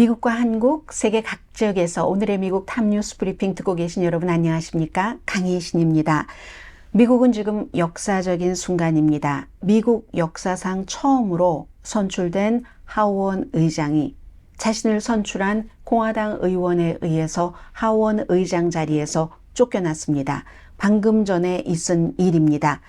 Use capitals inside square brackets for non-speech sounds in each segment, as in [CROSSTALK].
미국과 한국, 세계 각 지역에서 오늘의 미국 탑뉴스 브리핑 듣고 계신 여러분 안녕하십니까? 강희신입니다. 미국은 지금 역사적인 순간입니다. 미국 역사상 처음으로 선출된 하원 의장이 자신을 선출한 공화당 의원에 의해서 하원 의장 자리에서 쫓겨났습니다. 방금 전에 있은 일입니다.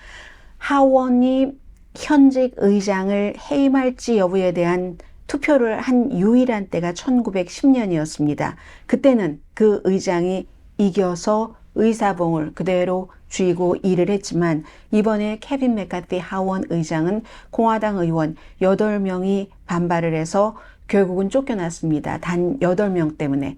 하원이 현직 의장을 해임할지 여부에 대한 투표를 한 유일한 때가 1910년이었습니다. 그때는 그 의장이 이겨서 의사봉을 그대로 쥐고 일을 했지만 이번에 케빈 맥카티 하원 의장은 공화당 의원 8명이 반발을 해서 결국은 쫓겨났습니다. 단 8명 때문에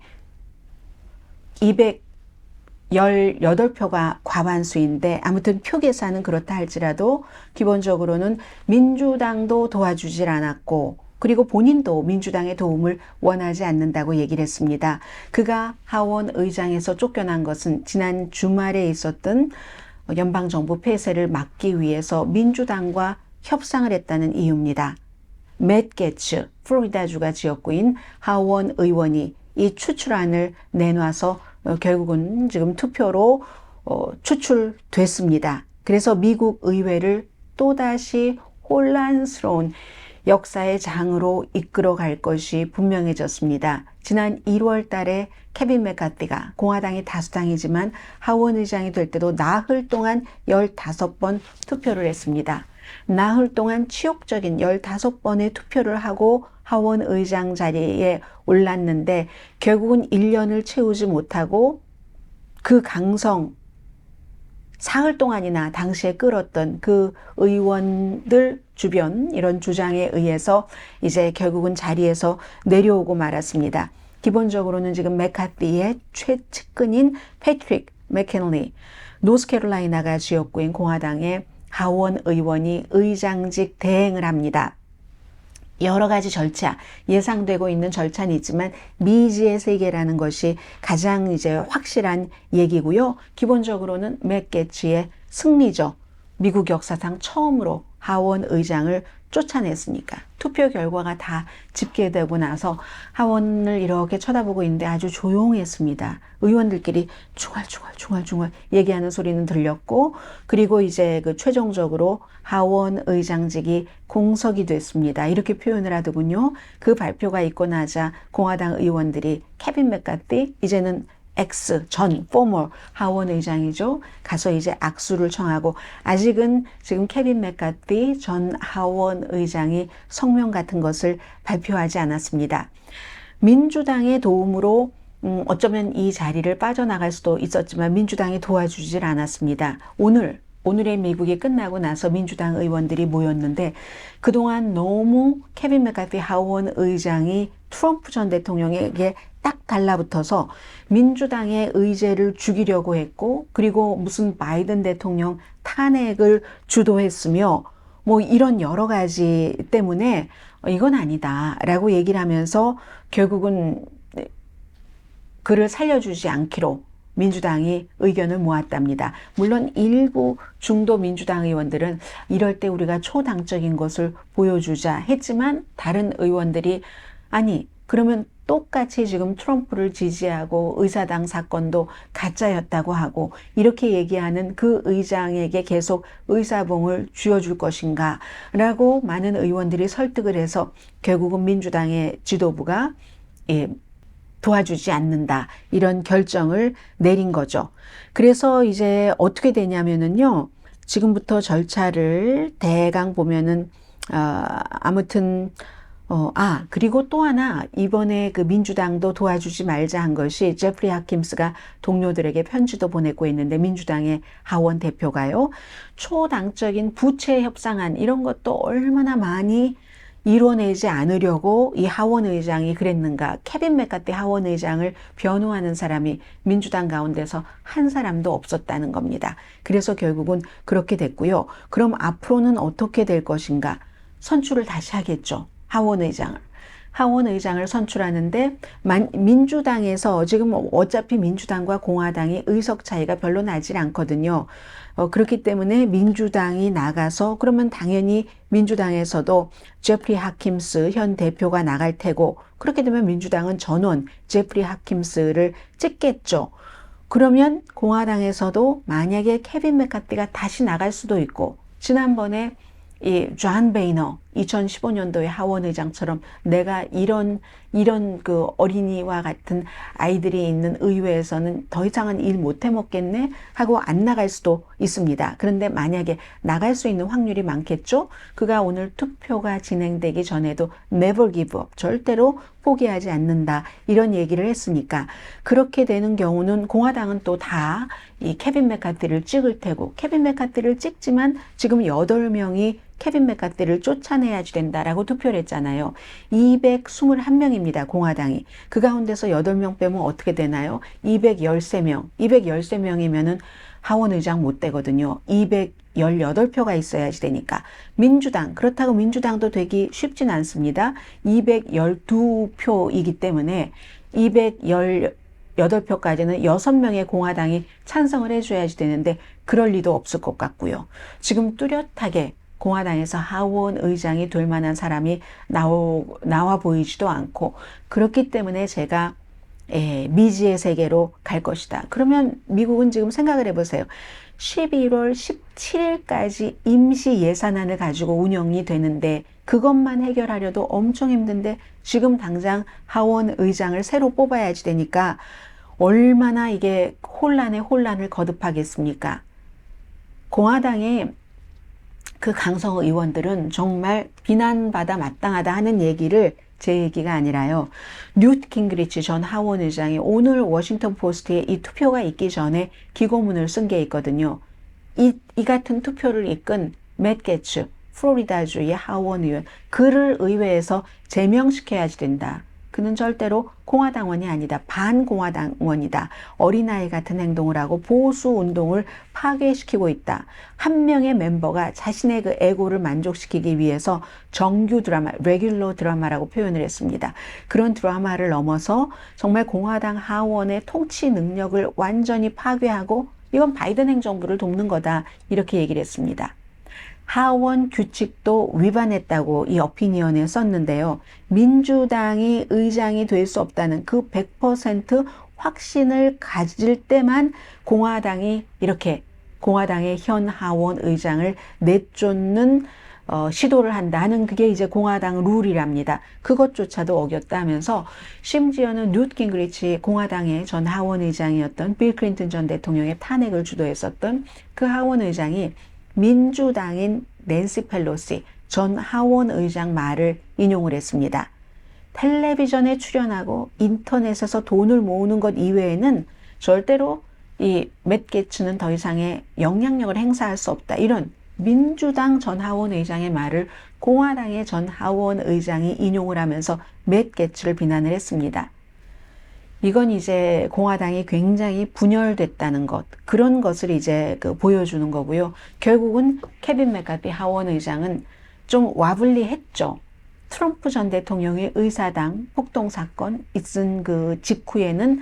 218표가 과반수인데 아무튼 표 계산은 그렇다 할지라도 기본적으로는 민주당도 도와주질 않았고 그리고 본인도 민주당의 도움을 원하지 않는다고 얘기를 했습니다. 그가 하원 의장에서 쫓겨난 것은 지난 주말에 있었던 연방정부 폐쇄를 막기 위해서 민주당과 협상을 했다는 이유입니다. 맷 게츠, 플로리다주가 지역구인 하원 의원이 이 추출안을 내놔서 결국은 지금 투표로 추출됐습니다. 그래서 미국 의회를 또다시 혼란스러운 역사의 장으로 이끌어 갈 것이 분명해졌습니다. 지난 1월 달에 케빈 맥카티가 공화당이 다수당이지만 하원 의장이 될 때도 나흘 동안 15번 투표를 했습니다. 나흘 동안 치욕적인 15번의 투표를 하고 하원 의장 자리에 올랐는데 결국은 1년을 채우지 못하고 그 강성 사흘 동안이나 당시에 끌었던 그 의원들 주변 이런 주장에 의해서 이제 결국은 자리에서 내려오고 말았습니다. 기본적으로는 지금 메카티의 최측근인 패트릭 맥켄리 노스캐롤라이나가 지역구인 공화당의 하원 의원이 의장직 대행을 합니다. 여러 가지 절차, 예상되고 있는 절차는 있지만 미지의 세계라는 것이 가장 이제 확실한 얘기고요. 기본적으로는 맥게츠의 승리죠. 미국 역사상 처음으로 하원 의장을 쫓아냈으니까 투표 결과가 다 집계되고 나서 하원을 이렇게 쳐다보고 있는데 아주 조용했습니다. 의원들끼리 중얼중얼 중얼중얼 얘기하는 소리는 들렸고 그리고 이제 그 최종적으로 하원 의장직이 공석이 됐습니다. 이렇게 표현을 하더군요. 그 발표가 있고 나자 공화당 의원들이 케빈 맥카티 이제는 X 전 포머 하원 의장이죠. 가서 이제 악수를 청하고 아직은 지금 케빈 맥카티 전 하원 의장이 성명 같은 것을 발표하지 않았습니다. 민주당의 도움으로 음, 어쩌면 이 자리를 빠져나갈 수도 있었지만 민주당이 도와주질 않았습니다. 오늘 오늘의 미국이 끝나고 나서 민주당 의원들이 모였는데 그동안 너무 케빈 맥카티 하원 의장이 트럼프 전 대통령에게 딱 달라붙어서 민주당의 의제를 죽이려고 했고 그리고 무슨 바이든 대통령 탄핵을 주도했으며 뭐 이런 여러 가지 때문에 이건 아니다라고 얘기를 하면서 결국은 그를 살려주지 않기로 민주당이 의견을 모았답니다. 물론 일부 중도 민주당 의원들은 이럴 때 우리가 초당적인 것을 보여주자 했지만 다른 의원들이 아니 그러면 똑같이 지금 트럼프를 지지하고 의사당 사건도 가짜였다고 하고 이렇게 얘기하는 그 의장에게 계속 의사봉을 쥐어줄 것인가 라고 많은 의원들이 설득을 해서 결국은 민주당의 지도부가 예, 도와주지 않는다. 이런 결정을 내린 거죠. 그래서 이제 어떻게 되냐면은요. 지금부터 절차를 대강 보면은, 어, 아무튼, 어, 아, 그리고 또 하나, 이번에 그 민주당도 도와주지 말자 한 것이 제프리 하킴스가 동료들에게 편지도 보내고 있는데 민주당의 하원 대표가요, 초당적인 부채 협상안 이런 것도 얼마나 많이 이뤄내지 않으려고 이 하원 의장이 그랬는가. 케빈 맥카티 하원 의장을 변호하는 사람이 민주당 가운데서 한 사람도 없었다는 겁니다. 그래서 결국은 그렇게 됐고요. 그럼 앞으로는 어떻게 될 것인가? 선출을 다시 하겠죠. 하원 의장을. 하원 의장을 선출하는데 만, 민주당에서 지금 어차피 민주당과 공화당이 의석 차이가 별로 나질 않거든요. 어, 그렇기 때문에 민주당이 나가서 그러면 당연히 민주당에서도 제프리 하킴스 현 대표가 나갈 테고 그렇게 되면 민주당은 전원 제프리 하킴스를 찍겠죠. 그러면 공화당에서도 만약에 케빈 맥카티가 다시 나갈 수도 있고 지난번에 이존 베이너 2015년도에 하원 의장처럼 내가 이런 이런 그 어린이와 같은 아이들이 있는 의회에서는 더 이상은 일 못 해 먹겠네 하고 안 나갈 수도 있습니다. 그런데 만약에 나갈 수 있는 확률이 많겠죠? 그가 오늘 투표가 진행되기 전에도 never give up 절대로 포기하지 않는다 이런 얘기를 했으니까 그렇게 되는 경우는 공화당은 또 다 이 케빈 맥카티를 찍을 테고 케빈 맥카티를 찍지만 지금 8명이 케빈 맥카티를 쫓아내야지 된다라고 투표를 했잖아요. 221명입니다. 공화당이. 그 가운데서 8명 빼면 어떻게 되나요? 213명. 213명이면은 하원 의장 못 되거든요. 218표가 있어야지 되니까. 민주당, 그렇다고 민주당도 되기 쉽진 않습니다. 212표이기 때문에 218표까지는 6명의 공화당이 찬성을 해줘야지 되는데 그럴 리도 없을 것 같고요. 지금 뚜렷하게 공화당에서 하원 의장이 될 만한 사람이 나오, 나와 보이지도 않고 그렇기 때문에 제가 예, 미지의 세계로 갈 것이다. 그러면 미국은 지금 생각을 해보세요. 11월 17일까지 임시 예산안을 가지고 운영이 되는데 그것만 해결하려도 엄청 힘든데 지금 당장 하원 의장을 새로 뽑아야지 되니까 얼마나 이게 혼란에 혼란을 거듭하겠습니까? 공화당의 그 강성 의원들은 정말 비난받아 마땅하다 하는 얘기를 제 얘기가 아니라요. 뉴트 킹그리치 전 하원 의장이 오늘 워싱턴 포스트에 이 투표가 있기 전에 기고문을 쓴 게 있거든요. 이, 이 같은 투표를 이끈 맷 게츠, 플로리다주의 하원 의원, 그를 의회에서 제명시켜야지 된다. 그는 절대로 공화당원이 아니다. 반공화당원이다. 어린아이 같은 행동을 하고 보수 운동을 파괴시키고 있다. 한 명의 멤버가 자신의 그 에고를 만족시키기 위해서 정규 드라마, 레귤러 드라마라고 표현을 했습니다. 그런 드라마를 넘어서 정말 공화당 하원의 통치 능력을 완전히 파괴하고 이건 바이든 행정부를 돕는 거다. 이렇게 얘기를 했습니다. 하원 규칙도 위반했다고 이 어피니언에 썼는데요. 민주당이 의장이 될 수 없다는 그 100% 확신을 가질 때만 공화당이 이렇게 공화당의 현 하원 의장을 내쫓는 어, 시도를 한다는 그게 이제 공화당 룰이랍니다. 그것조차도 어겼다면서 심지어는 뉴트 깅그리치 공화당의 전 하원 의장이었던 빌 클린턴 전 대통령의 탄핵을 주도했었던 그 하원 의장이 민주당인 낸시 펠로시 전 하원 의장 말을 인용을 했습니다. 텔레비전에 출연하고 인터넷에서 돈을 모으는 것 이외에는 절대로 이 맷 게츠는 더 이상의 영향력을 행사할 수 없다. 이런 민주당 전 하원 의장의 말을 공화당의 전 하원 의장이 인용을 하면서 맷 게츠를 비난을 했습니다. 이건 이제 공화당이 굉장히 분열됐다는 것 그런 것을 이제 그 보여주는 거고요. 결국은 케빈 맥카티 하원 의장은 좀 와불리했죠. 트럼프 전 대통령의 의사당 폭동 사건 있은 그 직후에는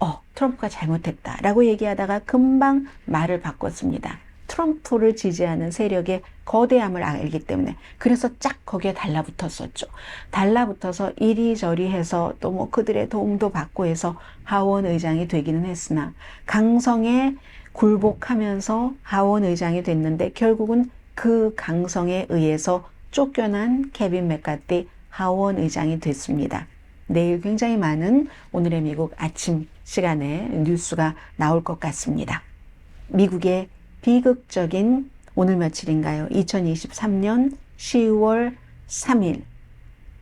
어 트럼프가 잘못했다라고 얘기하다가 금방 말을 바꿨습니다. 트럼프를 지지하는 세력의 거대함을 알기 때문에 그래서 쫙 거기에 달라붙었었죠. 달라붙어서 이리저리 해서 또 뭐 그들의 도움도 받고 해서 하원 의장이 되기는 했으나 강성에 굴복하면서 하원 의장이 됐는데 결국은 그 강성에 의해서 쫓겨난 케빈 맥카티 하원 의장이 됐습니다. 내일 굉장히 많은 오늘의 미국 아침 시간에 뉴스가 나올 것 같습니다. 미국의 비극적인 오늘 며칠인가요? 2023년 10월 3일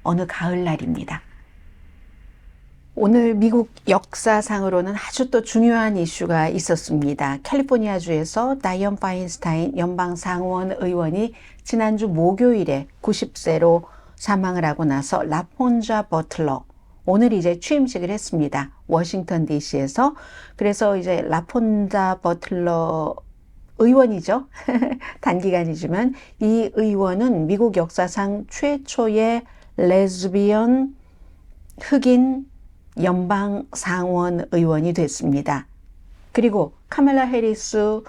어느 가을날입니다. 오늘 미국 역사상으로는 아주 또 중요한 이슈가 있었습니다. 캘리포니아주에서 다이언 파인스타인 연방 상원 의원이 지난주 목요일에 90세로 사망을 하고 나서 라폰자 버틀러 오늘 이제 취임식을 했습니다. 워싱턴 DC에서 그래서 이제 라폰자 버틀러 의원이죠. [LAUGHS] 단기간이지만 이 의원은 미국 역사상 최초의 레즈비언 흑인 연방 상원 의원이 됐습니다. 그리고 카멜라 해리스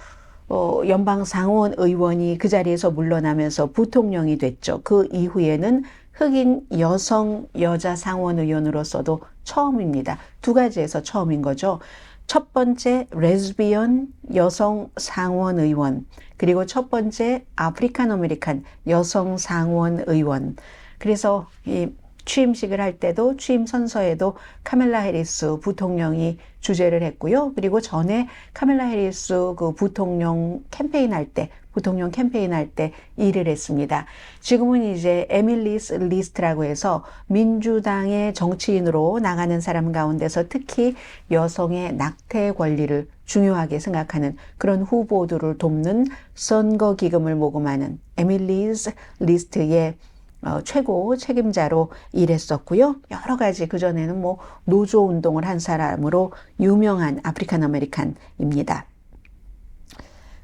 어, 연방 상원 의원이 그 자리에서 물러나면서 부통령이 됐죠. 그 이후에는 흑인 여성 여자 상원 의원으로서도 처음입니다. 두 가지에서 처음인 거죠. 첫 번째 레즈비언 여성 상원 의원 그리고 첫 번째 아프리칸 아메리칸 여성 상원 의원 그래서 이 취임식을 할 때도 취임 선서에도 카멜라 해리스 부통령이 주재를 했고요. 그리고 전에 카멜라 해리스 그 부통령 캠페인 할 때, 부통령 캠페인 할 때 일을 했습니다. 지금은 이제 에밀리스 리스트라고 해서 민주당의 정치인으로 나가는 사람 가운데서 특히 여성의 낙태 권리를 중요하게 생각하는 그런 후보들을 돕는 선거 기금을 모금하는 에밀리스 리스트의 어, 최고 책임자로 일했었고요. 여러 가지 그전에는 뭐 노조 운동을 한 사람으로 유명한 아프리칸 아메리칸입니다.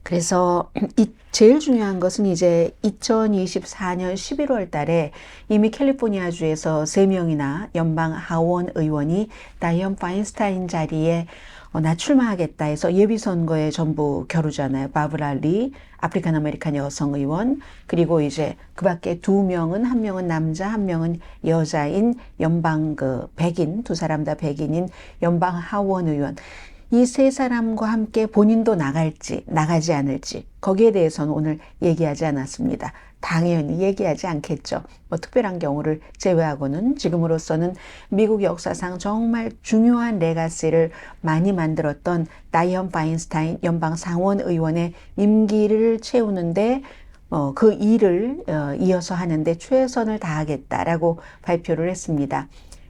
그래서 이 제일 중요한 것은 이제 2024년 11월 달에 이미 캘리포니아주에서 3명이나 연방 하원 의원이 다이언 파인스타인 자리에 어, 나 출마하겠다 해서 예비선거에 전부 겨루잖아요. 바브라 리, 아프리칸 아메리칸 여성 의원, 그리고 이제 그 밖에 두 명은, 한 명은 남자, 한 명은 여자인 연방 그 백인, 두 사람 다 백인인 연방 하원 의원. 이 세 사람과 함께 본인도 나갈지, 나가지 않을지, 거기에 대해서는 오늘 얘기하지 않았습니다. 당연히 얘기하지 않겠죠. 뭐 특별한 경우를 제외하고는 지금으로서는 미국 역사상 정말 중요한 레가시를 많이 만들었던 다이언 파인스타인 연방 상원 의원의 임기를 채우는데 어, 그 일을 어, 이어서 하는데 최선을 다하겠다라고 발표를 했습니다.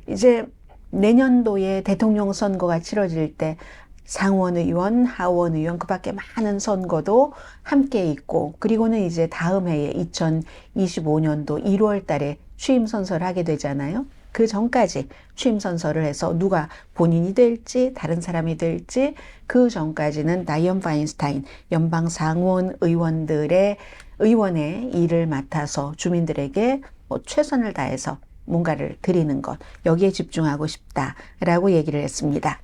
이제 내년도에 대통령 선거가 치러질 때 상원 의원, 하원 의원, 그 밖에 많은 선거도 함께 있고, 그리고는 이제 다음 해에 2025년도 1월 달에 취임 선서를 하게 되잖아요. 그 전까지 취임 선서를 해서 누가 본인이 될지 다른 사람이 될지 그 전까지는 다이언 파인스타인 연방 상원 의원들의 의원의 일을 맡아서 주민들에게 뭐 최선을 다해서 뭔가를 드리는 것 여기에 집중하고 싶다라고 얘기를 했습니다.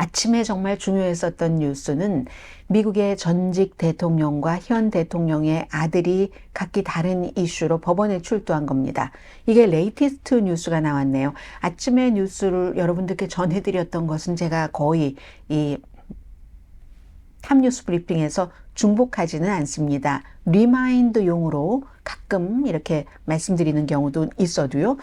아침에 정말 중요했었던 뉴스는 미국의 전직 대통령과 현 대통령의 아들이 각기 다른 이슈로 법원에 출두한 겁니다. 이게 레이티스트 뉴스가 나왔네요. 아침에 뉴스를 여러분들께 전해드렸던 것은 제가 거의 이 탑뉴스 브리핑에서 중복하지는 않습니다. 리마인드 용으로 가끔 이렇게 말씀드리는 경우도 있어도요.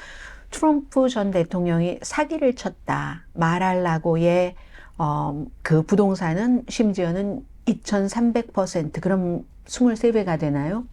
트럼프 전 대통령이 사기를 쳤다 말하려고의 어, 그 부동산은 심지어는 2300% 그럼 23배가 되나요?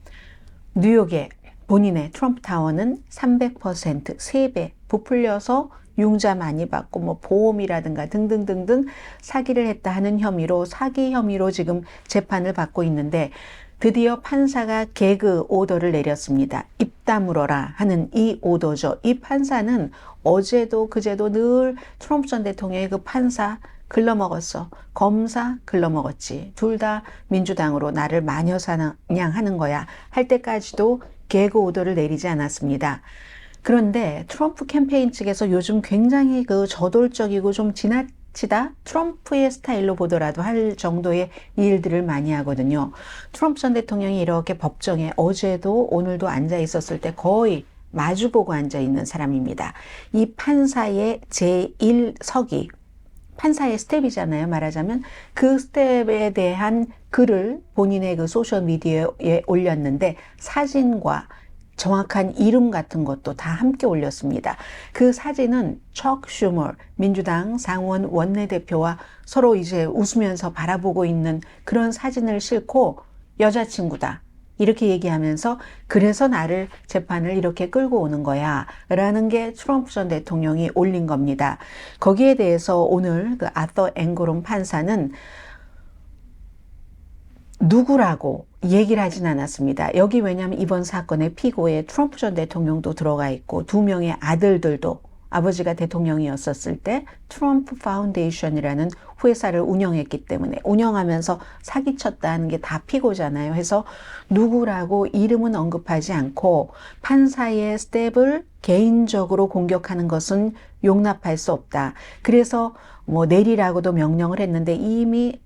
뉴욕의 본인의 트럼프 타워는 300% 3배 부풀려서 융자 많이 받고 뭐 보험이라든가 등등등등 사기를 했다 하는 혐의로 사기 혐의로 지금 재판을 받고 있는데 드디어 판사가 개그 오더를 내렸습니다. 입 다물어라 하는 이 오더죠. 이 판사는 어제도 그제도 늘 트럼프 전 대통령의 그 판사 글러먹었어. 검사 글러먹었지. 둘 다 민주당으로 나를 마녀 사냥하는 거야. 할 때까지도 개그 오더를 내리지 않았습니다. 그런데 트럼프 캠페인 측에서 요즘 굉장히 그 저돌적이고 좀 지나치다 트럼프의 스타일로 보더라도 할 정도의 일들을 많이 하거든요. 트럼프 전 대통령이 이렇게 법정에 어제도 오늘도 앉아 있었을 때 거의 마주보고 앉아 있는 사람입니다. 이 판사의 제1석이 판사의 스텝이잖아요. 말하자면 그 스텝에 대한 글을 본인의 그 소셜 미디어에 올렸는데 사진과 정확한 이름 같은 것도 다 함께 올렸습니다. 그 사진은 척 슈머 민주당 상원 원내대표와 서로 이제 웃으면서 바라보고 있는 그런 사진을 싣고 여자친구다. 이렇게 얘기하면서 그래서 나를 재판을 이렇게 끌고 오는 거야 라는 게 트럼프 전 대통령이 올린 겁니다. 거기에 대해서 오늘 그 아더 앵고롬 판사는 누구라고 얘기를 하진 않았습니다. 여기 왜냐하면 이번 사건의 피고에 트럼프 전 대통령도 들어가 있고 두 명의 아들들도 아버지가 대통령이었었을 때 트럼프 파운데이션이라는 회사를 운영했기 때문에 운영하면서 사기쳤다는 게 다 피고잖아요. 해서 누구라고 이름은 언급하지 않고 판사의 스텝을 개인적으로 공격하는 것은 용납할 수 없다. 그래서 뭐 내리라고도 명령을 했는데 이미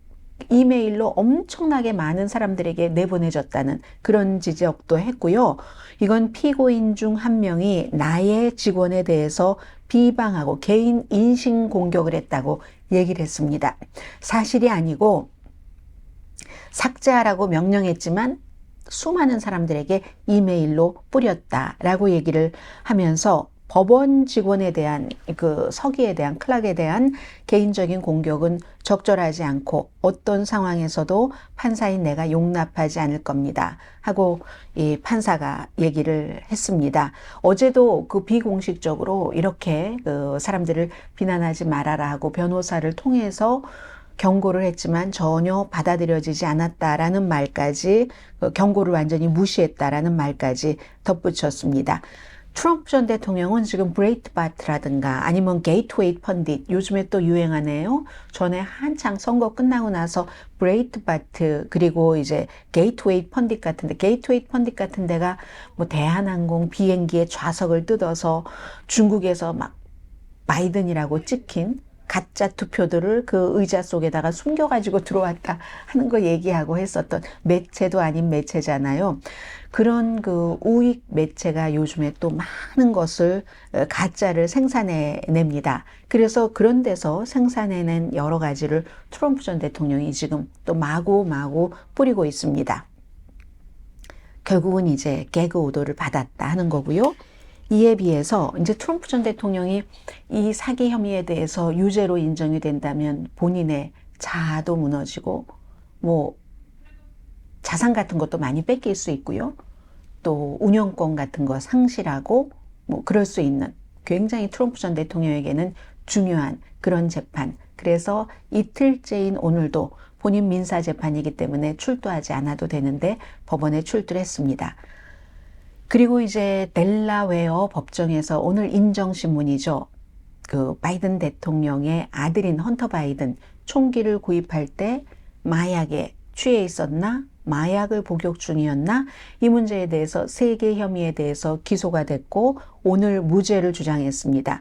이메일로 엄청나게 많은 사람들에게 내보내졌다는 그런 지적도 했고요. 이건 피고인 중 한 명이 나의 직원에 대해서 비방하고 개인 인신 공격을 했다고 얘기를 했습니다. 사실이 아니고 삭제하라고 명령했지만 수많은 사람들에게 이메일로 뿌렸다라고 얘기를 하면서 법원 직원에 대한 그 서기에 대한 클락에 대한 개인적인 공격은 적절하지 않고 어떤 상황에서도 판사인 내가 용납하지 않을 겁니다. 하고 이 판사가 얘기를 했습니다. 어제도 그 비공식적으로 이렇게 그 사람들을 비난하지 말아라 하고 변호사를 통해서 경고를 했지만 전혀 받아들여지지 않았다라는 말까지 그 경고를 완전히 무시했다라는 말까지 덧붙였습니다. 트럼프 전 대통령은 지금 브레이트 바트라든가 아니면 게이트웨이 펀딧 요즘에 또 유행하네요. 전에 한창 선거 끝나고 나서 브레이트 바트 그리고 이제 게이트웨이 펀딧 같은데 게이트웨이 펀딧 같은 데가 뭐 대한항공 비행기의 좌석을 뜯어서 중국에서 막 바이든이라고 찍힌 가짜 투표들을 그 의자 속에다가 숨겨가지고 들어왔다 하는 거 얘기하고 했었던 매체도 아닌 매체잖아요. 그런 그 우익 매체가 요즘에 또 많은 것을 어, 가짜를 생산해 냅니다. 그래서 그런 데서 생산해낸 여러 가지를 트럼프 전 대통령이 지금 또 마구마구 뿌리고 있습니다. 결국은 이제 개그 오도를 받았다 하는 거고요. 이에 비해서 이제 트럼프 전 대통령이 이 사기 혐의에 대해서 유죄로 인정이 된다면 본인의 자아도 무너지고 뭐 자산 같은 것도 많이 뺏길 수 있고요. 또 운영권 같은 거 상실하고 뭐 그럴 수 있는 굉장히 트럼프 전 대통령에게는 중요한 그런 재판. 그래서 이틀째인 오늘도 본인 민사 재판이기 때문에 출두하지 않아도 되는데 법원에 출두를 했습니다. 그리고 이제 델라웨어 법정에서 오늘 인정신문이죠. 그 바이든 대통령의 아들인 헌터 바이든 총기를 구입할 때 마약에 취해 있었나? 마약을 복역 중이었나? 이 문제에 대해서 세계 혐의에 대해서 기소가 됐고 오늘 무죄를 주장했습니다.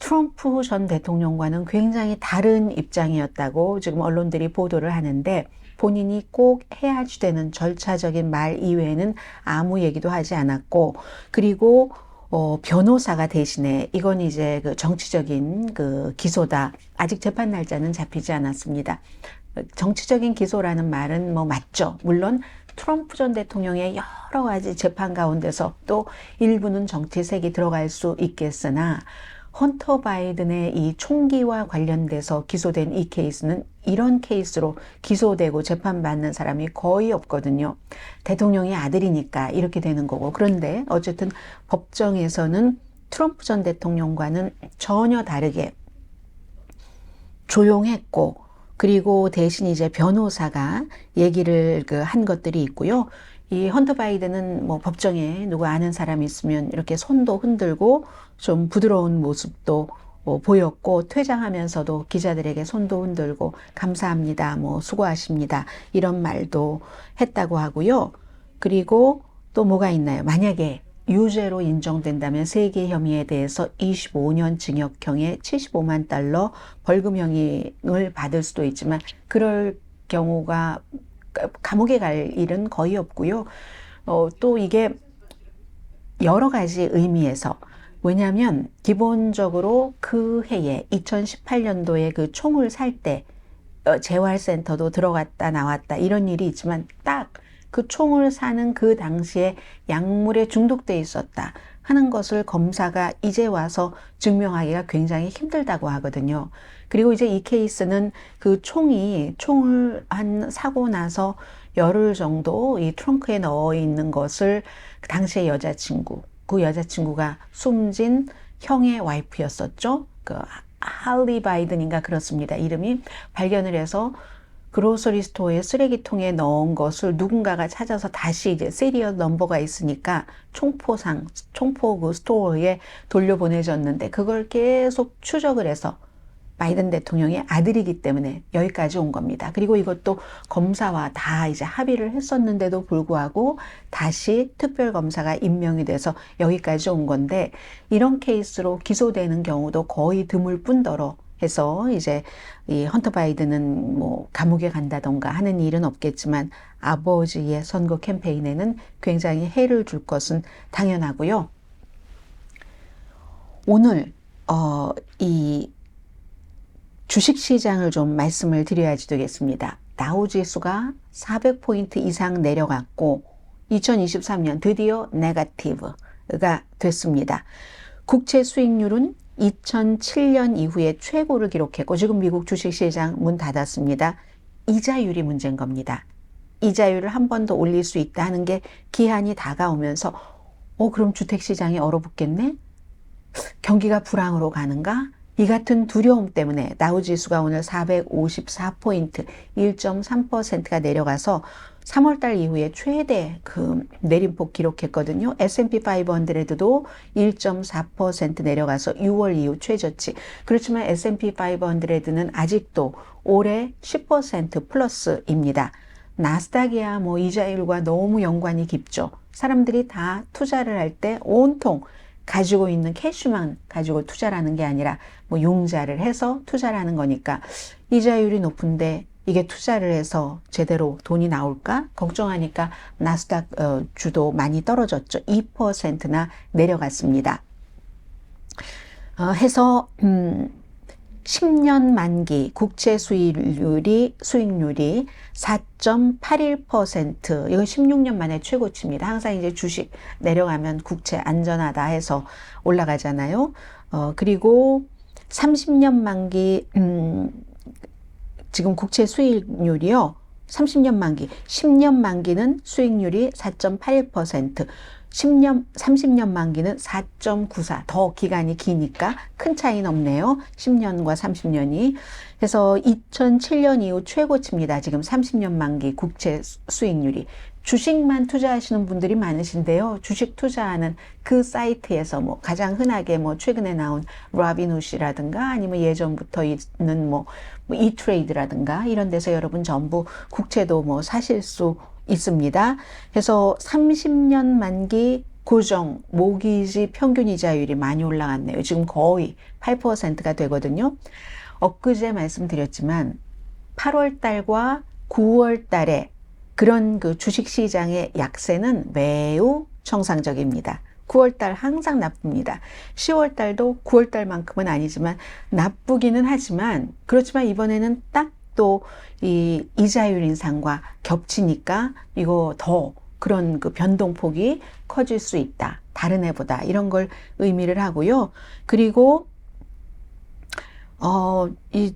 트럼프 전 대통령과는 굉장히 다른 입장이었다고 지금 언론들이 보도를 하는데 본인이 꼭 해야지 되는 절차적인 말 이외에는 아무 얘기도 하지 않았고 그리고 어, 변호사가 대신에 이건 이제 그 정치적인 그 기소다. 아직 재판 날짜는 잡히지 않았습니다. 정치적인 기소라는 말은 뭐 맞죠. 물론 트럼프 전 대통령의 여러 가지 재판 가운데서 또 일부는 정치색이 들어갈 수 있겠으나 헌터 바이든의 이 총기와 관련돼서 기소된 이 케이스는 이런 케이스로 기소되고 재판받는 사람이 거의 없거든요. 대통령의 아들이니까 이렇게 되는 거고. 그런데 어쨌든 법정에서는 트럼프 전 대통령과는 전혀 다르게 조용했고, 그리고 대신 이제 변호사가 얘기를 그 한 것들이 있고요. 이 헌터 바이든은 뭐 법정에 누구 아는 사람이 있으면 이렇게 손도 흔들고 좀 부드러운 모습도 뭐 보였고 퇴장하면서도 기자들에게 손도 흔들고 감사합니다. 뭐 수고하십니다. 이런 말도 했다고 하고요. 그리고 또 뭐가 있나요? 만약에 유죄로 인정된다면 세계 혐의에 대해서 25년 징역형에 75만 달러 벌금형을 받을 수도 있지만 그럴 경우가 감옥에 갈 일은 거의 없고요. 어, 또 이게 여러 가지 의미에서 왜냐하면 기본적으로 그 해에 2018년도에 그 총을 살때 어, 재활센터도 들어갔다 나왔다 이런 일이 있지만 딱 그 총을 사는 그 당시에 약물에 중독돼 있었다 하는 것을 검사가 이제 와서 증명하기가 굉장히 힘들다고 하거든요. 그리고 이제 이 케이스는 그 총이 총을 한 사고 나서 열흘 정도 이 트렁크에 넣어 있는 것을 그 당시의 여자친구, 그 여자친구가 숨진 형의 와이프였었죠. 그 할리 바이든인가 그렇습니다. 이름이 발견을 해서 그로서리 스토어에 쓰레기통에 넣은 것을 누군가가 찾아서 다시 이제 시리얼 넘버가 있으니까 총포상, 총포 그 스토어에 돌려보내졌는데 그걸 계속 추적을 해서 바이든 대통령의 아들이기 때문에 여기까지 온 겁니다. 그리고 이것도 검사와 다 이제 합의를 했었는데도 불구하고 다시 특별검사가 임명이 돼서 여기까지 온 건데 이런 케이스로 기소되는 경우도 거의 드물 뿐더러 해서 이제 이 헌터 바이든은 뭐 감옥에 간다던가 하는 일은 없겠지만 아버지의 선거 캠페인에는 굉장히 해를 줄 것은 당연하고요. 오늘 어 이 주식 시장을 좀 말씀을 드려야지 되겠습니다. 다우지수가 400포인트 이상 내려갔고 2023년 드디어 네가티브가 됐습니다. 국채 수익률은 2007년 이후에 최고를 기록했고 지금 미국 주식시장 문 닫았습니다. 이자율이 문제인 겁니다. 이자율을 한 번 더 올릴 수 있다 하는 게 기한이 다가오면서 어 그럼 주택시장이 얼어붙겠네? 경기가 불황으로 가는가? 이 같은 두려움 때문에 다우지수가 오늘 454포인트 1.3%가 내려가서 3월달 이후에 최대 그 내림폭 기록했거든요. S&P 500도 1.4% 내려가서 6월 이후 최저치. 그렇지만 S&P 500는 아직도 올해 10% 플러스입니다. 나스닥이야 뭐 이자율과 너무 연관이 깊죠. 사람들이 다 투자를 할 때 온통 가지고 있는 캐시만 가지고 투자라는 게 아니라 뭐 용자를 해서 투자를 하는 거니까 이자율이 높은데 이게 투자를 해서 제대로 돈이 나올까 걱정하니까 나스닥 어, 주도 많이 떨어졌죠. 2%나 내려갔습니다. 어, 해서 음, 10년 만기 국채 수익률이 수익률이 4.81% 이건 16년 만에 최고치입니다. 항상 이제 주식 내려가면 국채 안전하다 해서 올라가잖아요. 어 그리고 30년 만기 음 지금 국채 수익률이요. 30년 만기, 10년 만기는 수익률이 4.81%, 10년, 30년 만기는 4.94. 더 기간이 기니까 큰 차이는 없네요. 10년과 30년이. 그래서 2007년 이후 최고치입니다. 지금 30년 만기 국채 수익률이. 주식만 투자하시는 분들이 많으신데요. 주식 투자하는 그 사이트에서 뭐 가장 흔하게 뭐 최근에 나온 라비누시라든가 아니면 예전부터 있는 뭐, 뭐 이트레이드라든가 이런 데서 여러분 전부 국채도 뭐 사실 수 있습니다. 그래서 30년 만기 고정 모기지 평균 이자율이 많이 올라갔네요. 지금 거의 8%가 되거든요. 엊그제 말씀드렸지만 8월 달과 9월 달에 그런 그 주식 시장의 약세는 매우 정상적입니다. 9월 달 항상 나쁩니다. 10월 달도 9월 달만큼은 아니지만 나쁘기는 하지만 그렇지만 이번에는 딱 또 이 이자율 인상과 겹치니까 이거 더 그런 그 변동폭이 커질 수 있다. 다른 해보다 이런 걸 의미를 하고요. 그리고 어, 이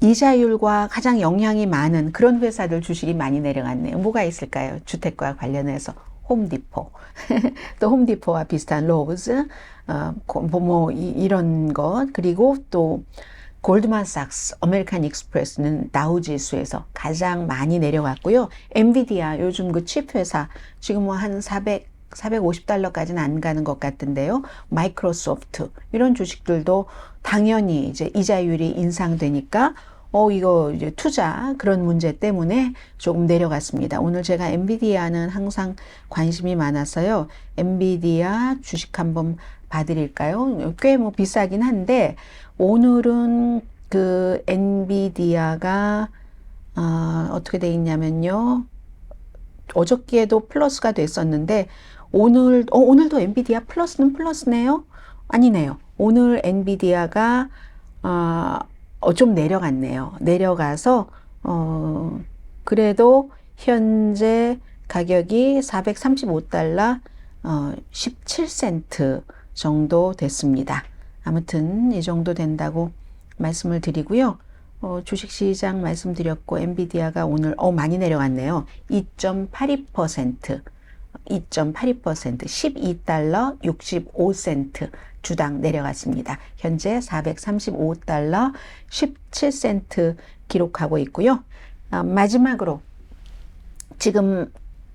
이자율과 가장 영향이 많은 그런 회사들 주식이 많이 내려갔네요. 뭐가 있을까요? 주택과 관련해서 홈디포, [LAUGHS] 또 홈디포와 비슷한 로즈, 어, 뭐, 뭐 이, 런 것, 그리고 또 골드만삭스, 아메리칸 익스프레스는 다우 지수에서 가장 많이 내려갔고요. 엔비디아 요즘 그 칩 회사 지금 뭐 한 400, 450달러까지는 안 가는 것 같은데요. 마이크로소프트 이런 주식들도 당연히 이제 이자율이 인상되니까 어 이거 이제 투자 그런 문제 때문에 조금 내려갔습니다. 오늘 제가 엔비디아는 항상 관심이 많아서요. 엔비디아 주식 한번 봐드릴까요? 꽤 뭐 비싸긴 한데 오늘은 그 엔비디아가 아, 어떻게 돼 있냐면요. 어저께도 플러스가 됐었는데 오늘 어, 오늘도 엔비디아 플러스는 플러스네요. 아니네요. 오늘 엔비디아가 아, 어, 좀 내려갔네요. 내려가서 어, 그래도 현재 가격이 435달러 어, 17센트 정도 됐습니다. 아무튼 이 정도 된다고 말씀을 드리고요. 어, 주식시장 말씀드렸고 엔비디아가 오늘 어, 많이 내려갔네요. 2.82% 2.82% 12달러 65센트 주당 내려갔습니다. 현재 435달러 17센트 기록하고 있고요. 아, 마지막으로 지금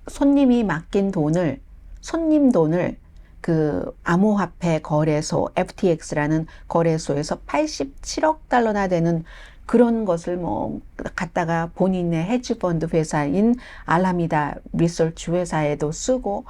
손님이 맡긴 돈을 손님 돈을 그 암호화폐 거래소 FTX라는 거래소에서 87억 달러나 되는 그런 것을 뭐 갖다가 본인의 헤지펀드 회사인 알라미다 리서치 회사에도 쓰고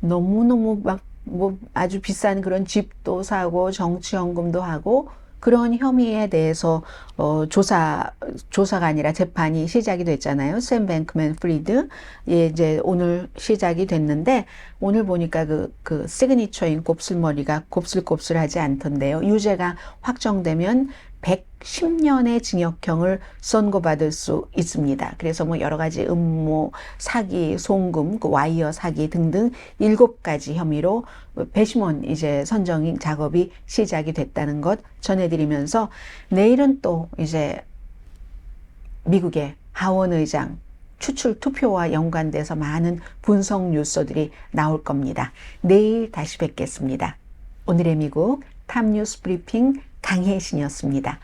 너무너무 막 뭐 아주 비싼 그런 집도 사고 정치연금도 하고 그런 혐의에 대해서 어, 조사 조사가 아니라 재판이 시작이 됐잖아요. 샘 뱅크맨 프리드 예, 이제 오늘 시작이 됐는데 오늘 보니까 그, 그 시그니처인 곱슬머리가 곱슬곱슬하지 않던데요. 유죄가 확정되면 110년의 징역형을 선고받을 수 있습니다. 그래서 뭐 여러 가지 음모, 사기, 송금, 그 와이어 사기 등등 일곱 가지 혐의로 배심원 이제 선정 작업이 시작이 됐다는 것 전해드리면서 내일은 또 이제 미국의 하원 의장 추출 투표와 연관돼서 많은 분석 뉴스들이 나올 겁니다. 내일 다시 뵙겠습니다. 오늘의 미국 탑뉴스 브리핑 강혜신이었습니다.